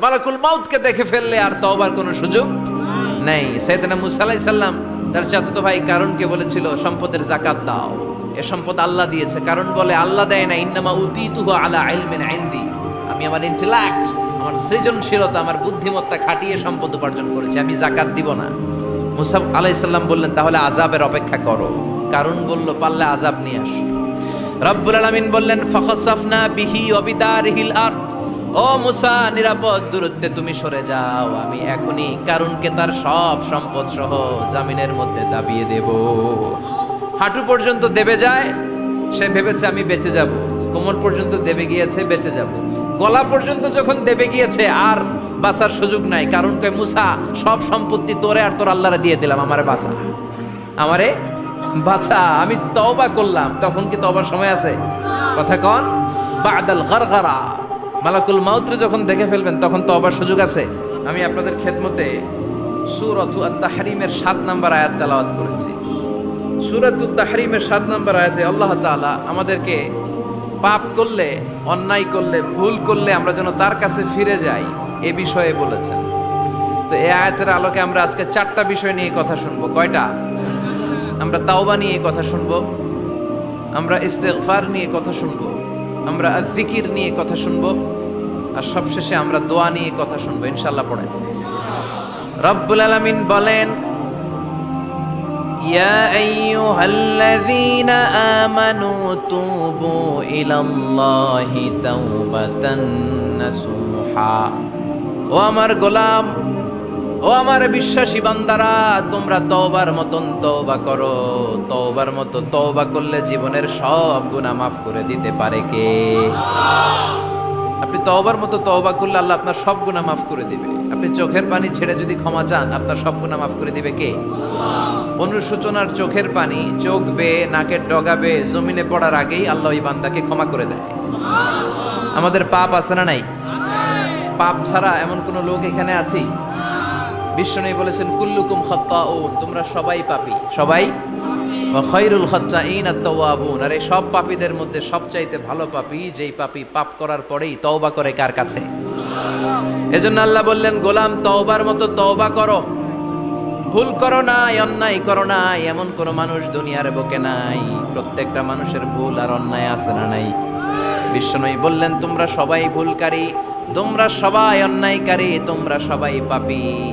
মালাকুল মাউতকে দেখে ফেললে আর তওবার কোনো সুযোগ নেই। সাইয়েদনা মুসা আলাইহিস সালাম তার চাচাতো ভাই কারণকে বলেছিল, সম্পদের জাকাত দাও। এ সম্পদ আল্লাহ দিয়েছে। কারণ বলে, আল্লাহ দেয় না ইন্নামা উতিতুহু আলা ইলমিন ইনদি। আমি আমার ইন্টেলেক্ট আমার সৃজনশীলতা, আমার বুদ্ধিমত্তা খাটিয়ে সম্পদ উপার্জন করেছি। আমি জাকাত দিব না। মুসা আলাইসাল্লাম বললেন, তাহলে আজাবের অপেক্ষা করো। কারণ বলল, পারলে আজাব নিয়ে আস। রব্বুল আলামিন বললেন, ফখসাফনা বিহি অবিদারিহিল আর ও মুসা, নিরাপদ দূরত্বে তুমি সরে যাও। আমি এখনই কারণকে তার সব সম্পদ সহ জামিনের মধ্যে দাবিয়ে দেব। হাঁটু পর্যন্ত দেবে যায়, সে ভেবেছে আমি বেঁচে যাব। কোমর পর্যন্ত দেবে গিয়েছে, বেঁচে যাব। গলা পর্যন্ত যখন দেবে গিয়েছে, আর বাঁচার সুযোগ নাই। কারণ কয়, মুসা, সব সম্পত্তি তোরে আর তোর আল্লাহরে দিয়ে দিলাম, আমারে বাঁচা। আমারে বাছা আমি তওবা করলাম। তখন কি তওবার সময় আছে? কথা কন, বাদাল গরগরা। মালাকুল মাউত্রে যখন দেখে ফেলবেন, তখন তওবার সুযোগ আছে। আমি আপনাদের খেদমতে সূরাতু আত-তাহরিমের 7 নম্বর আয়াত তেলাওয়াত করেছি। সূরাতু তাহরিমের 7 নম্বর আয়াতে আল্লাহ তাআলা আমাদেরকে পাপ করলে, অন্যায় করলে, ভুল করলে আমরা যেন তার কাছে ফিরে যাই, এ বিষয়ে বলেছেন। তো এই আয়াতের আলোকে আমরা আজকে চারটা বিষয় নিয়ে কথা শুনব। কয়টা? আমরা তাওবা নিয়ে কথা শুনব। আমরা ইস্তেগফার নিয়ে কথা শুনব। আমরা জিকির নিয়ে কথা শুনবো আর সবশেষে আমরা দোয়া নিয়ে কথা শুনবো ইনশাল্লাহ পড়ে রব্বুল আলামিন বলেন يا أيها الذين آمنوا توبوا إلى الله توبة نصوحا ও আমার গোলাম ও আমার বিশ্বাসী বান্দারা, তোমরা তওবার মতন তওবা করো। তওবার মতো তওবা করলে জীবনের সব গুনাহ মাফ করে দিতে পারে কে? আপনি তওবার মতো তওবা করলে আল্লাহ আপনার সব গুনাহ মাফ করে দিবে। আপনি চোখের পানি ছেড়ে যদি ক্ষমা চান, আপনার সব গুনাহ মাফ করে দিবে কে? অনুসূচনার চোখের পানি চোখ বেয়ে নাকের ডগাবে, জমিনে পড়ার আগেই আল্লাহ ওই বান্দাকে ক্ষমা করে দেয়। আমাদের পাপ আছে না নাই? পাপ ছাড়া এমন কোন লোক এখানে আছি? বিষ্ণু বলেছেন কুল্লুকুম খাত্তাউন তোমরা সবাই পাপি। সবাই? ওয়া খায়রুল খাত্তাইন আত-তাওয়াবুন আর এই সব পাপীদের মধ্যে সবচাইতে ভালো পাপী যেই পাপী পাপ করার পরেই তওবা করে কার কাছে? এজন্য আল্লাহ বললেন গোলাম তওবার মতো তওবা করো। ভুল করো নাই অন্যায় করো নাই এমন কোন মানুষ দুনিয়ার বুকে নাই। প্রত্যেকটা মানুষের ভুল আর অন্যায় আছে না নাই? বিশ্বনয়ী বললেন তোমরা সবাই ভুলকারী তোমরা সবাই অন্যায়কারী তোমরা সবাই পাপী।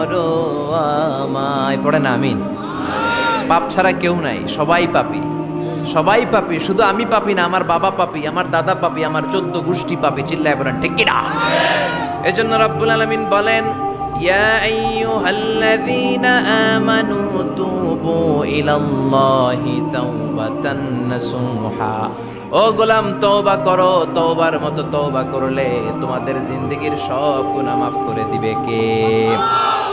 করো আমায়। পড়ে না, আমিন। পাপ ছাড়া কেউ নাই, সবাই পাপি। সবাই পাপি, শুধু আমি পাপি না, আমার বাবা পাপি, আমার দাদা পাপি, আমার চোদ্দ গোষ্ঠী পাপি, চিল্লায় বলেন, ঠিক কিনা এজন্য রব্বুল আলামিন বলেন ও গোলাম করো, তওবার মতো তওবা করলে তোমাদের জিন্দগির সব গুনাহ মাফ করে দিবে কে?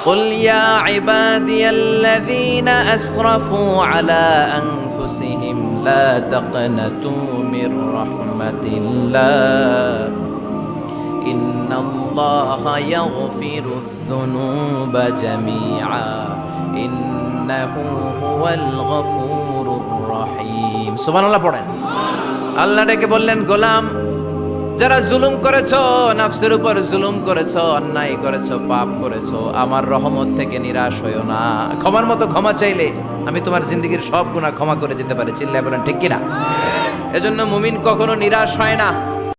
قل يا عبادي الذين أسرفوا على أنفسهم لا تقنطوا من رحمة الله إن الله يغفر الذنوب جميعا إنه هو الغفور الرحيم سبحان الله পড়েন আল্লাহ ডেকে বললেন গোলাম যারা জুলুম করেছ, নাফসের উপর জুলুম করেছ, অন্যায় করেছ, পাপ করেছ, আমার রহমত থেকে নিরাশ হইও না। ক্ষমার মতো ক্ষমা চাইলে আমি তোমার জিন্দগির সব গুণা ক্ষমা করে দিতে পারি। চিল্লায় বলেন, ঠিক কিনা? এজন্য মুমিন কখনো নিরাশ হয় না।